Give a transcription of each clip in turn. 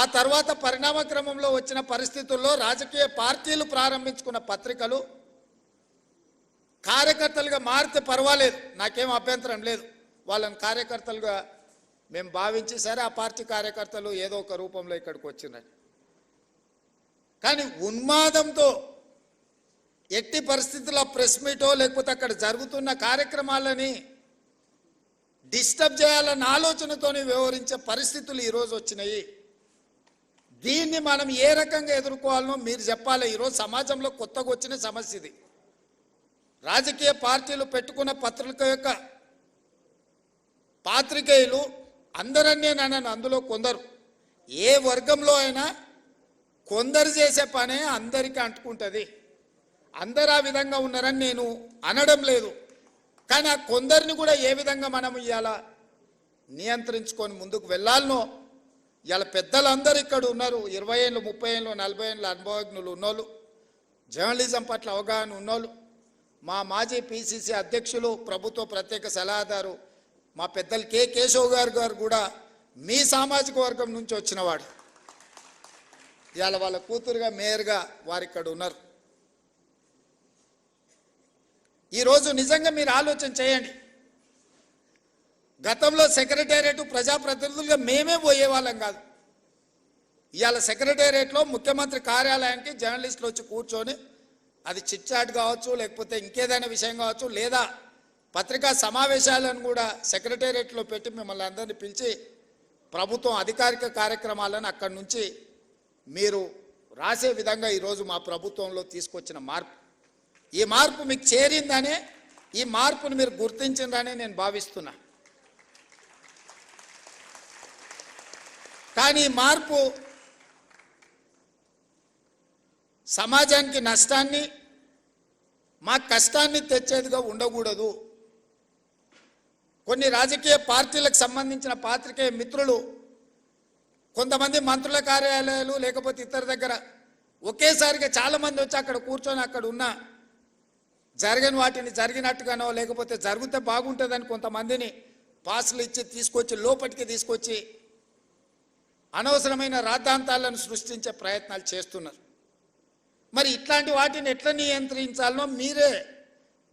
ఆ తర్వాత పరిణామ క్రమంలో వచ్చిన పరిస్థితుల్లో రాజకీయ పార్టీలు ప్రారంభించుకున్న పత్రికలు కార్యకర్తలుగా మారితే పర్వాలేదు. నాకేం అభ్యంతరం లేదు. వాళ్ళని కార్యకర్తలుగా మేము భావించి సరే ఆ పార్టీ కార్యకర్తలు ఏదో ఒక రూపంలో ఇక్కడికి వచ్చినాయి కానీ ఉన్మాదంతో ఎట్టి పరిస్థితుల్లో ప్రెస్ మీటో లేకపోతే అక్కడ జరుగుతున్న కార్యక్రమాలని డిస్టర్బ్ చేయాలన్న ఆలోచనతోనే వ్యవహరించే పరిస్థితులు ఈరోజు వచ్చినాయి. దీన్ని మనం ఏ రకంగా ఎదుర్కోవాలనో మీరు చెప్పాలి. ఈరోజు సమాజంలో కొత్తగా వచ్చిన సమస్య ఇది. రాజకీయ పార్టీలు పెట్టుకున్న పత్రిక యొక్క పాత్రికేయులు అందరన్నీ నన్ను అందులో కొందరు. ఏ వర్గంలో అయినా కొందరు చేసే పనే అందరికీ అంటుకుంటుంది. అందరు ఆ విధంగా ఉన్నారని నేను అనడం లేదు. కానీ ఆ కొందరిని కూడా ఏ విధంగా మనం ఇవాళ నియంత్రించుకొని ముందుకు వెళ్ళాలనో ఇవాళ పెద్దలందరూ ఇక్కడ ఉన్నారు. ఇరవై ఏళ్ళు ముప్పై ఏళ్ళు నలభై ఏళ్ళు అనుభవజ్ఞులు ఉన్నోళ్ళు జర్నలిజం పట్ల అవగాహన ఉన్నోళ్ళు. మా మాజీ పిసిసి అధ్యక్షులు ప్రభుత్వ ప్రత్యేక సలహాదారు మా పెద్దలు కె కేశవ్ గారు గారు కూడా మీ సామాజిక వర్గం నుంచి వచ్చినవాడు ఇవాళ వాళ్ళ కూతురుగా మేయర్గా వారు ఇక్కడ ఉన్నారు. ఈరోజు నిజంగా మీరు ఆలోచన చేయండి. గతంలో సెక్రటేరియట్ ప్రజాప్రతినిధులుగా మేమే పోయేవాళ్ళం కాదు. ఇవాళ సెక్రటేరియట్లో ముఖ్యమంత్రి కార్యాలయానికి జర్నలిస్టులు వచ్చి కూర్చొని అది చిట్చాట్ కావచ్చు లేకపోతే ఇంకేదైనా విషయం కావచ్చు లేదా పత్రికా సమావేశాలను కూడా సెక్రటేరియట్లో పెట్టి మిమ్మల్ని అందరినీ పిలిచి ప్రభుత్వం అధికారిక కార్యక్రమాలను అక్కడి నుంచి మీరు రాసే విధంగా ఈరోజు మా ప్రభుత్వంలో తీసుకొచ్చిన మార్పు. ఈ మార్పు మీకు చేరిందనే ఈ మార్పును మీరు గుర్తించిందనే నేను భావిస్తున్నాను కానీ మార్పు సమాజానికి నష్టాన్ని మా కష్టాన్ని తెచ్చేదిగా ఉండకూడదు. కొన్ని రాజకీయ పార్టీలకు సంబంధించిన పాత్రికేయ మిత్రులు కొంతమంది మంత్రుల కార్యాలయాలు లేకపోతే ఇతర దగ్గర ఒకేసారిగా చాలామంది వచ్చి అక్కడ కూర్చొని అక్కడ ఉన్న జరగని వాటిని జరిగినట్టుగానో లేకపోతే జరిగితే బాగుంటుందని కొంతమందిని పాసులు ఇచ్చి తీసుకొచ్చి లోపలికి తీసుకొచ్చి అనవసరమైన రాద్ధాంతాలను సృష్టించే ప్రయత్నాలు చేస్తున్నారు. మరి ఇట్లాంటి వాటిని ఎట్లా నియంత్రించాలనో మీరే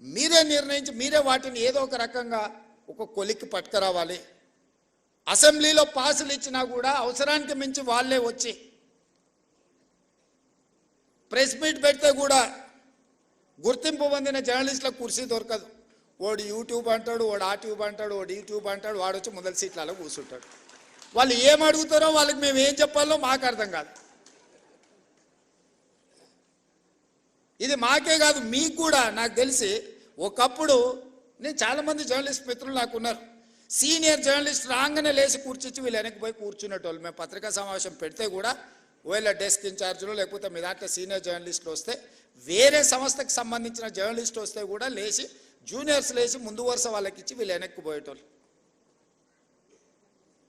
మీరే నిర్ణయించి మీరే వాటిని ఏదో ఒక రకంగా ఒక కొలిక్కి పట్టుకురావాలి. అసెంబ్లీలో పాసులు ఇచ్చినా కూడా అవసరానికి మించి వాళ్ళే వచ్చి ప్రెస్ మీట్ పెడితే కూడా గుర్తింపు పొందిన జర్నలిస్టులకు కుర్చీ దొరకదు. వాడు యూట్యూబ్ అంటాడు వాడు ఆ ట్యూబ్ అంటాడు వాడు యూట్యూబ్ అంటాడు వాడు వచ్చి మొదటి సీట్లలో కూర్చుంటాడు. వాళ్ళు ఏం అడుగుతారో వాళ్ళకి మేము ఏం చెప్పాలో మాకు అర్థం కాదు. ఇది మాకే కాదు మీకు కూడా నాకు తెలిసి ఒకప్పుడు నేను చాలామంది జర్నలిస్ట్ మిత్రులు నాకు ఉన్నారు. సీనియర్ జర్నలిస్ట్ రాగానే లేచి కూర్చొచ్చి వీళ్ళు వెనక్కి పోయి కూర్చునేటోళ్ళు. మేము పత్రికా సమావేశం పెడితే కూడా ఒకవేళ డెస్క్ ఇన్ఛార్జ్లు లేకపోతే మీ దాంట్లో సీనియర్ జర్నలిస్టులు వస్తే వేరే సంస్థకి సంబంధించిన జర్నలిస్ట్ వస్తే కూడా లేచి జూనియర్స్ లేచి ముందు వరుస వాళ్ళకి ఇచ్చి వీళ్ళు వెనక్కి పోయేటోళ్ళు.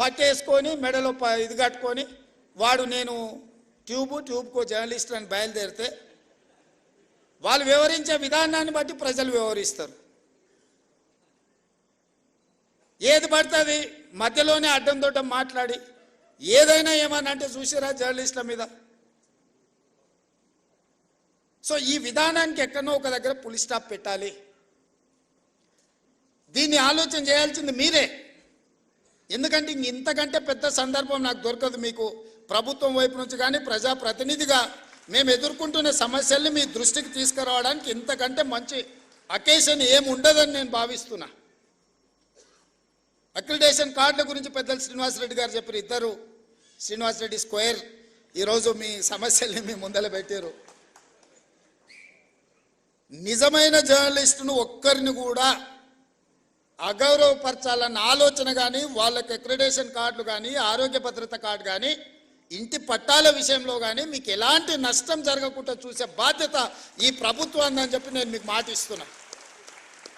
పట్టేసుకొని మెడలో ప- ఇది కట్టుకొని వాడు నేను ట్యూబ్ ట్యూబ్కో జర్నలిస్ట్ అని బయలుదేరితే వాళ్ళు వివరించే విధానాన్ని బట్టి ప్రజలు వివరిస్తారు. ఏది పడుతుంది? మధ్యలోనే అడ్డం దొడ్డం మాట్లాడి ఏదైనా ఏమన్నా అంటే చూసిరా జర్నలిస్టుల మీద? సో ఈ విధానానికి ఎక్కడో ఒక దగ్గర పులి స్టాప్ పెట్టాలి. దీన్ని ఆలోచన చేయాల్సింది మీరే. ఎందుకంటే ఇంక ఇంతకంటే పెద్ద సందర్భం నాకు దొరకదు మీకు. ప్రభుత్వం వైపు నుంచి కానీ ప్రజాప్రతినిధిగా మేము ఎదుర్కొంటున్న సమస్యల్ని మీ దృష్టికి తీసుకురావడానికి ఇంతకంటే మంచి అకేషన్ ఏమి ఉండదని నేను భావిస్తున్నా. అక్రిడేషన్ కార్డుల గురించి పెద్దలు శ్రీనివాసరెడ్డి గారు చెప్పారు ఇద్దరు. శ్రీనివాసరెడ్డి స్క్వేర్. ఈరోజు మీ సమస్యల్ని మీ ముందల పెట్టారు. నిజమైన జర్నలిస్టును ఒక్కరిని కూడా అగౌరవపరచాలన్న ఆలోచన కానీ వాళ్ళకి అక్రిడేషన్ కార్డులు కానీ ఆరోగ్య భద్రత కార్డు కానీ ఇంటి పట్టాల విషయంలో కానీ మీకు ఎలాంటి నష్టం జరగకుండా చూసే బాధ్యత ఈ ప్రభుత్వం అని చెప్పి నేను మీకు మాటిస్తున్నాను